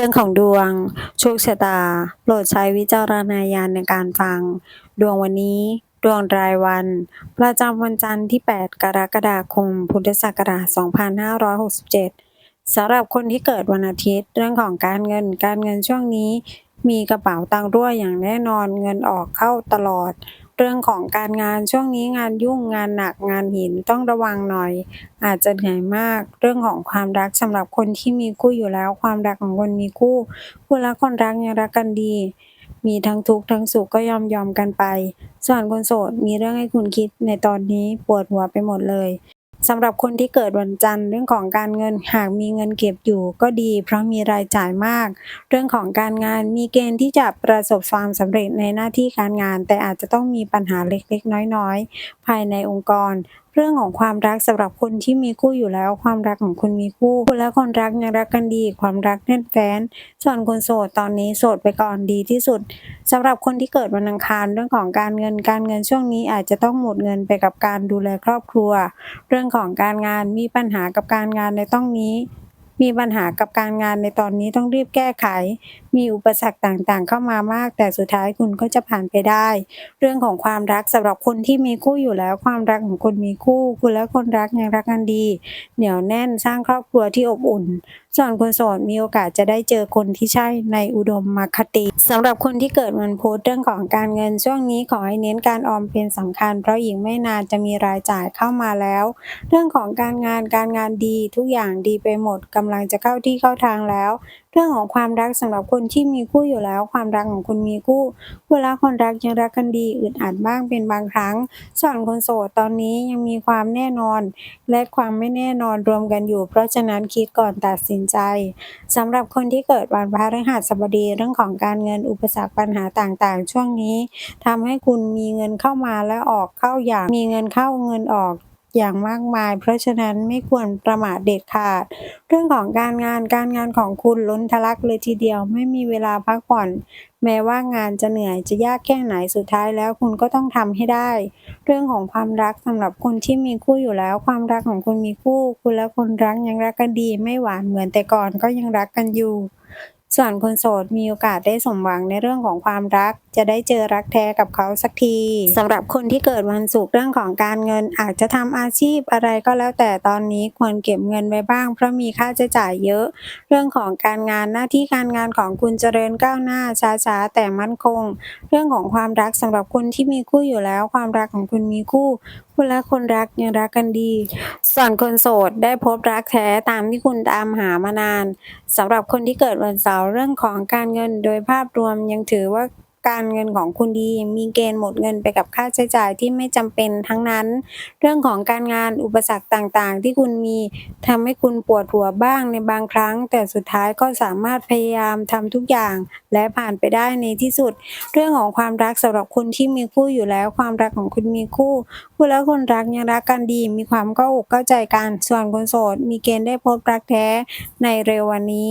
รื่องของดวง โชคชะตา โปรดใช้วิจารณญาณในการฟัง ดวงวันนี้ ดวงรายวัน ประจำวันจันทร์ที่ 8 กรกฎาคม พุทธศักราช 2567 สำหรับคนที่เกิดวันอาทิตย์ เรื่องของการเงิน การเงินช่วงนี้ มีกระเป๋าตังรั่วอย่างแน่นอน เงินออกเข้าตลอด เรื่องของการงานช่วงนี้งานยุ่งงานหนักงานหินต้องระวังหน่อย อาจจะเหนื่อยมาก เรื่องของความรักสำหรับคนที่มีคู่อยู่แล้ว ความรักของคนมีคู่ คู่รักคนรักยังรักกันดี มีทั้งทุกข์ทั้งสุขก็ยอมยอมกันไป ส่วนคนโสดมีเรื่องให้คุณคิดในตอนนี้ปวดหัวไปหมดเลย สำหรับคนที่เกิดวันจันทร์เรื่องของการเงินหากมีเงินเก็บอยู่ก็ดี เพราะมีรายจ่ายมาก เรื่องของการงานมีเกณฑ์ที่จะประสบความสำเร็จในหน้าที่การงาน แต่อาจจะต้องมีปัญหาเล็กๆ น้อยๆ ภายในองค์กร เรื่องของความรักสำหรับคนที่มีคู่อยู่แล้ว ความรักของคุณมีคู่คุณและคนรักยังรักกันดี ความรักแน่นแฟ้นส่วนคนโสดตอนนี้โสดไปก่อนดีที่สุดสำหรับคนที่เกิดวันอังคารเรื่องของการเงินการเงินช่วงนี้อาจจะต้องหมดเงินไปกับการดูแลครอบครัว เรื่องของการงานมีปัญหากับการงานในต้องนี้ มีปัญหากับการงานในตอนนี้ต้องรีบแก้ไข มีอุปสรรคต่างๆ เข้ามามาก แต่สุดท้ายคุณก็จะผ่านไปได้ เรื่องของความรักสำหรับคนที่มีคู่อยู่แล้ว ความรักของคนมีคู่ คุณและคนรักยังรักกันดี เหนียวแน่นสร้างครอบครัวที่อบอุ่น ส่วนคนโสดมีโอกาสจะได้เจอคนที่ใช่ในอุดมมคติสำหรับคนที่เกิดวันพุธเรื่องของการเงินช่วงนี้ขอให้เน้นการออมเป็นสำคัญ เพราะอีกไม่นานจะมีรายจ่ายเข้ามาแล้ว เรื่องของการงานการงานดีทุกอย่างดีไปหมดกำลังจะเข้าที่เข้าทางแล้ว เรื่องของความรักสำหรับคนที่มีคู่อยู่แล้ว ความรักของคุณมีคู่ เวลาคนรักยังรักกันดีอึดอัดบ้างเป็นบางครั้งส่วนคนโสดตอนนี้ยังมีความแน่นอน และความไม่แน่นอนรวมกันอยู่ เพราะฉะนั้นคิดก่อนตัดสินใจสำหรับคนที่เกิดวันพฤหัสบดีเรื่องของการเงินอุปสรรคปัญหาต่างๆ ช่วงนี้ทำให้คุณมีเงินเข้ามาและออกเข้าอย่างมีเงินเข้าเงินออก อย่างมากมาย เพราะฉะนั้นไม่ควรประมาทเด็ดขาด เรื่องของการงานการงานของคุณล้นทะลักเลยทีเดียวไม่มีเวลาพักผ่อน แม้ว่างานจะเหนื่อยจะยากแค่ไหนสุดท้ายแล้วคุณก็ต้องทำให้ได้ เรื่องของความรักสำหรับคนที่มีคู่อยู่แล้ว ความรักของคุณมีคู่ คุณและคนรักยังรักกันดี ไม่หวานเหมือนแต่ก่อนก็ยังรักกันอยู่ ส่วนคนโสดมีโอกาสได้สมหวังในเรื่องของความรัก จะได้เจอรักแท้กับเขาสักทีสำหรับคนที่เกิดวันศุกร์เรื่องของการเงินอาจจะทำอาชีพอะไรก็แล้วแต่ตอนนี้ควรเก็บเงินไว้บ้าง เพราะมีค่าใช้จ่ายเยอะ เรื่องของการงานหน้าที่การงานของคุณเจริญก้าวหน้าช้าๆแต่มั่นคง เรื่องของความรักสำหรับคนที่มีคู่อยู่แล้ว ความรักของคุณมีคู่ คุณแลาคนรักยังรักกันดี ส่วนคนโสดได้พบรักแท้ตามที่คุณตามหามานานสำหรับคนที่เกิดวันเสาร์เรื่องของการเงินโดยภาพรวมยังถือว่า การเงินของคุณดีมีเกณฑ์หมดเงินไปกับค่าใช้จ่ายที่ไม่จำเป็นทั้งนั้น เรื่องของการงานอุปสรรคต่างๆ ที่คุณมีทำให้คุณปวดหัวบ้างในบางครั้ง แต่สุดท้ายก็สามารถพยายามทำทุกอย่าง และผ่านไปได้ในที่สุด เรื่องของความรักสำหรับคนที่มีคู่อยู่แล้ว ความรักของคุณมีคู่คุณและคนรักยังรักกันดี มีความเข้าอกเข้าใจกันส่วนคนโสดมีเกณฑ์ได้พบรักแท้ในเร็ววันนี้